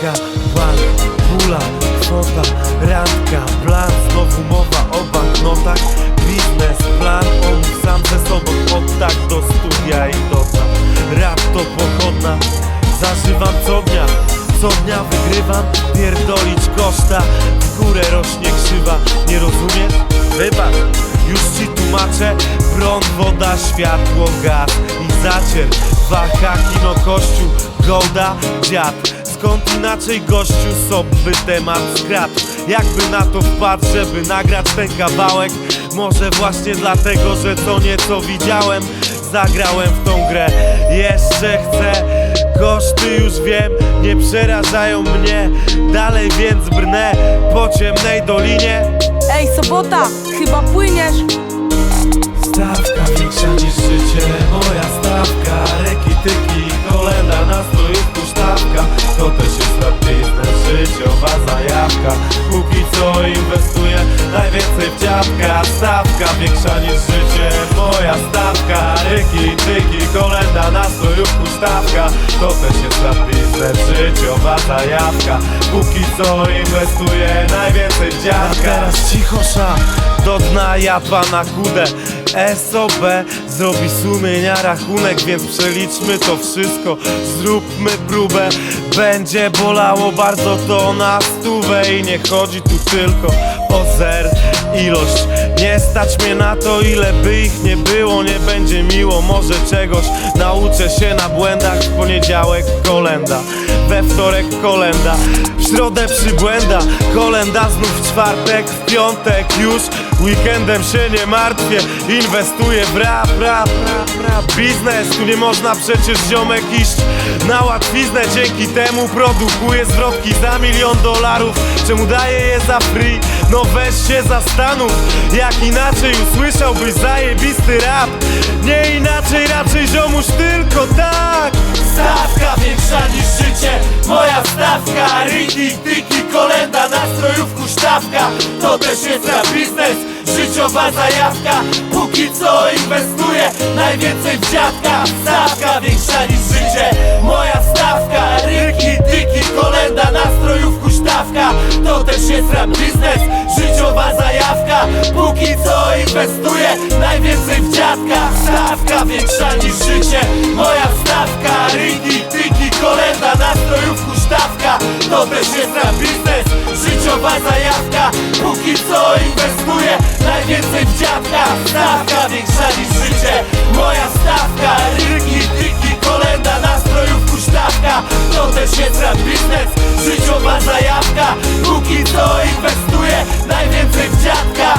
Kartka, bank, pula, kwota, randka, plan Znowu mowa o banknotach, biznes, plan On sam ze sobą, od tak do studia i dobra Rap to pochodna, zażywam co dnia Co dnia wygrywam, pierdolić koszta W górę rośnie krzywa, nie rozumiesz? Wybacz, już ci tłumaczę. Prąd, woda, światło, gaz i zacier. Dwa no kościół, golda, dziad. Skąd inaczej gościu sobie temat skradł? Jakby na to wpadł, żeby nagrać ten kawałek? Może właśnie dlatego, że co nieco widziałem Zagrałem w tą grę, jeszcze chcę Koszty już wiem, nie przerażają mnie. Dalej więc brnę po ciemnej dolinie. Ej, sobota, chyba płyniesz. Stawka większa niż życie, moja stawka dziadka Stawka większa niż życie, moja stawka Reki, tyki, kolenda, nastrojówku sztabka To też jest biznes, życiowa zajawka. Póki co inwestuję najwięcej w dziadka. Teraz cichosza, do dna ja pana kudę. SOB zrobi sumienia rachunek Więc przeliczmy to wszystko. Zróbmy próbę. Będzie bolało bardzo to na stówę I nie chodzi tu tylko o zer Ilość. Nie stać mnie na to ile by ich nie było Nie będzie miło. Może czegoś nauczę się na błędach. W poniedziałek kolenda wtorek kolenda. W środę przybłęda Kolenda znów w czwartek W piątek już. Weekendem się nie martwię Inwestuję w rap, rap, rap, rap. Biznes, tu nie można przecież ziomek iść Na łatwiznę, dzięki temu produkuję zwrotki za milion dolarów. Czemu daję je za free? No weź się zastanów Jak inaczej usłyszałbyś zajebisty rap. Nie inaczej raczej ziomuś tylko Stawka Riki, tyki, kolenda Nastrojówku sztawka To też jest rap biznes Życiowa zajawka. Póki co inwestuję Najwięcej w dziadka. Stawka większa niż życie Moja stawka. Riki, tyki, kolenda Nastrojówku sztawka To też jest rap biznes Życiowa zajawka. Póki co inwestuję Najwięcej w dziadka. Stawka większa niż życie to też jest na biznes Życiowa zajawka, póki co inwestuję Najwięcej w dziadka, stawka większa niż życie Moja stawka, rynki, tyki, kolenda, nastrojów, huśtawka. To też jest na biznes, życiowa zajawka. Póki co inwestuję, najwięcej w dziadka